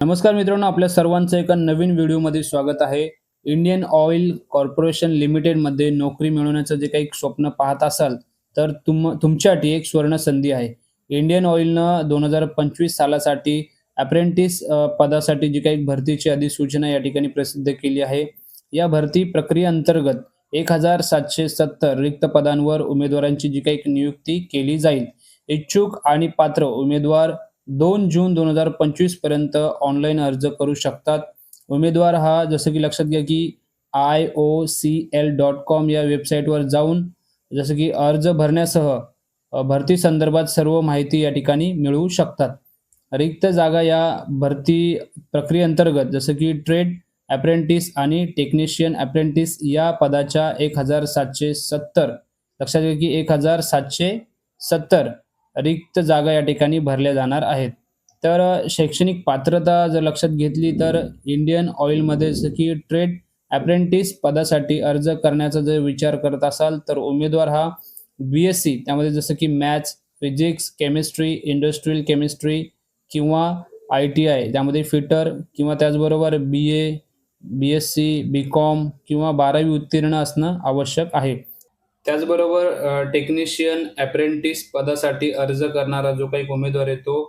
नमस्कार मित्रांनो आपल्या सर्वांचं एका नवीन व्हिडिओमध्ये स्वागत आहे. इंडियन ऑइल कॉर्पोरेशन लिमिटेडमध्ये नोकरी मिळवण्याचं जे काही स्वप्न पाहत असाल तर तुम तुमच्यासाठी एक स्वर्ण संधी आहे. इंडियन ऑइलनं दोन हजार पंचवीस सालासाठी अप्रेंटिस पदासाठी जी काही भरतीची अधिसूचना या ठिकाणी प्रसिद्ध केली आहे. या भरती प्रक्रियेअंतर्गत एक हजार सातशे सत्तर रिक्त पदांवर उमेदवारांची जी काही नियुक्ती केली जाईल. इच्छुक आणि पात्र उमेदवार दोन जून दोन हजार पंचवीसपर्यंत ऑनलाईन अर्ज करू शकतात. उमेदवार हा जसं की लक्षात घ्या की I O C L dot com या वेबसाईटवर जाऊन जसं की अर्ज भरण्यासह भरती संदर्भात सर्व माहिती या ठिकाणी मिळवू शकतात. रिक्त जागा या भरती प्रक्रियेअंतर्गत जसं की ट्रेड अप्रेंटिस आणि टेक्निशियन अप्रेंटिस या पदाच्या एक हजार सातशे सत्तर लक्षात घ्या की एक हजार सातशे सत्तर रिक्त जागा या ठिकाणी भरल्या जाणार आहेत. तर शैक्षणिक पात्रता जर लक्षात घेतली तर इंडियन ऑइलमध्ये जसं की ट्रेड अप्रेंटिस पदासाठी अर्ज करण्याचा जर विचार करत असाल तर उमेदवार हा बी एस सी त्यामध्ये जसं की maths physics chemistry industrial chemistry किंवा आय टी आय त्यामध्ये फिटर किंवा त्याचबरोबर B A B S C B com किंवा बारावी उत्तीर्ण असणं आवश्यक आहे. त्याचबरोबर टेक्निशियन अप्रेंटिस पदासाठी अर्ज करणारा जो काही उमेदवार आहे तो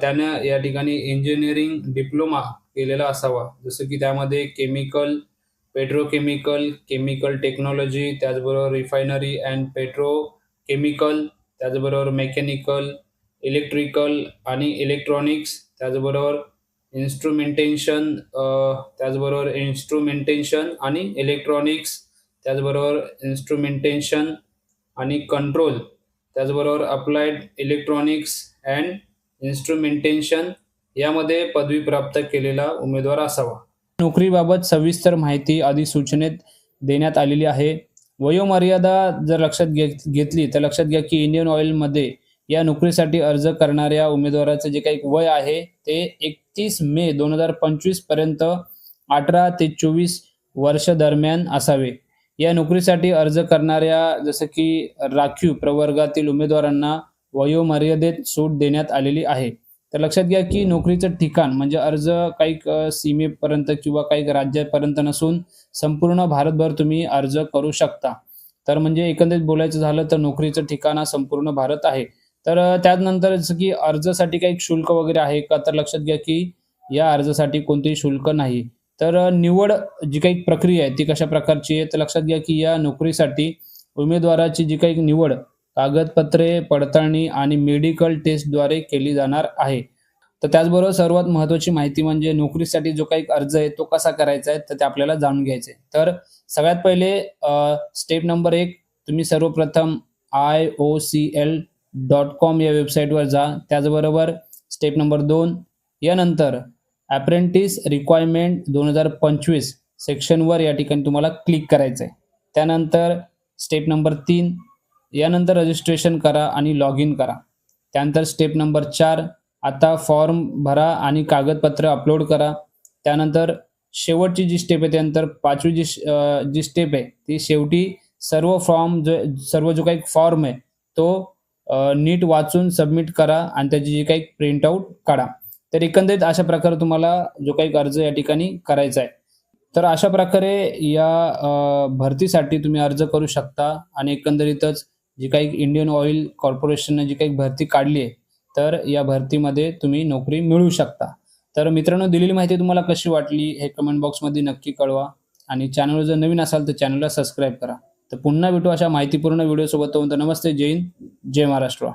त्यानं या ठिकाणी इंजिनिअरिंग डिप्लोमा केलेला असावा. जसं की त्यामध्ये केमिकल पेट्रोकेमिकल केमिकल टेक्नॉलॉजी त्याचबरोबर रिफायनरी अँड पेट्रो केमिकल त्याचबरोबर मेकॅनिकल इलेक्ट्रिकल आणि इलेक्ट्रॉनिक्स त्याचबरोबर इन्स्ट्रुमेंटेशन त्याचबरोबर इन्स्ट्रुमेंटेशन आणि इलेक्ट्रॉनिक्स त्याचबरोबर इन्स्ट्रुमेंटेशन आणि कंट्रोल त्याचबरोबर अप्लाइड इलेक्ट्रॉनिक्स अँड इन्स्ट्रुमेंटेशन यामध्ये पदवी प्राप्त केलेला उमेदवार असावा. नोकरीबाबत सविस्तर माहिती अधिसूचनेत देण्यात आलेली आहे. वयोमर्यादा जर लक्षात घेत घेतली तर लक्षात घ्या की इंडियन ऑइलमध्ये या नोकरीसाठी अर्ज करणाऱ्या उमेदवाराचं जे काही वय आहे ते एकतीस मे दोन हजार पंचवीसपर्यंत अठरा ते चोवीस वर्ष दरम्यान असावे. या नोकरीसाठी अर्ज करणाऱ्या जसं की राखीव प्रवर्गातील उमेदवारांना वयोमर्यादेत सूट देण्यात आलेली आहे. तर लक्षात घ्या की नोकरीचं ठिकाण म्हणजे अर्ज काही सीमेपर्यंत किंवा काही राज्यापर्यंत नसून संपूर्ण भारतभर तुम्ही अर्ज करू शकता. तर म्हणजे एकंदरीत बोलायचं झालं तर नोकरीचं ठिकाण हा संपूर्ण भारत आहे. तर त्यानंतर जसं की अर्जासाठी काही शुल्क वगैरे आहे का? तर लक्षात घ्या की या अर्जासाठी कोणतेही शुल्क नाही. तर निवड जी काही प्रक्रिया आहे ती कशा प्रकारची आहे? तर लक्षात घ्या की या नोकरीसाठी उमेदवाराची जी काही निवड कागदपत्रे पडताळणी आणि मेडिकल टेस्टद्वारे केली जाणार आहे. तर त्याचबरोबर सर्वात महत्त्वाची माहिती म्हणजे नोकरीसाठी जो काही अर्ज आहे तो कसा करायचा आहे तर ते आपल्याला जाणून घ्यायचे तर सगळ्यात पहिले स्टेप नंबर एक तुम्ही सर्वप्रथम I O C L dot com या वेबसाईटवर जा. त्याचबरोबर स्टेप नंबर दोन यानंतर अप्रेंटिस रिक्वायरमेंट दोन हजार पंचवीस सेक्शनवर या ठिकाणी तुम्हाला क्लिक करायचं आहे. त्यानंतर स्टेप नंबर तीन यानंतर रजिस्ट्रेशन करा आणि लॉग इन करा. त्यानंतर स्टेप नंबर चार आता फॉर्म भरा आणि कागदपत्र अपलोड करा. त्यानंतर शेवटची जी स्टेप आहे त्यानंतर पाचवी जी श- जी स्टेप आहे ती शेवटी सर्व फॉर्म जो सर्व जो काही फॉर्म आहे तो नीट वाचून सबमिट करा आणि त्याची जी काही प्रिंटआउट काढा. तर एकंदरीत अशा प्रकारे तुम्हाला जो काही अर्ज या ठिकाणी करायचा आहे. तर अशा प्रकारे या भरतीसाठी तुम्ही अर्ज करू शकता आणि एकंदरीतच जी काही इंडियन ऑइल कॉर्पोरेशनने जी काही भरती काढली आहे तर या भरतीमध्ये तुम्ही नोकरी मिळवू शकता. तर मित्रांनो दिलेली माहिती तुम्हाला कशी वाटली हे कमेंट बॉक्समध्ये नक्की कळवा आणि चॅनल जर नवीन असाल तर चॅनलला सबस्क्राईब करा. तर पुन्हा भेटू अशा माहितीपूर्ण व्हिडिओसोबत नमस्ते जय हिंद जय महाराष्ट्र.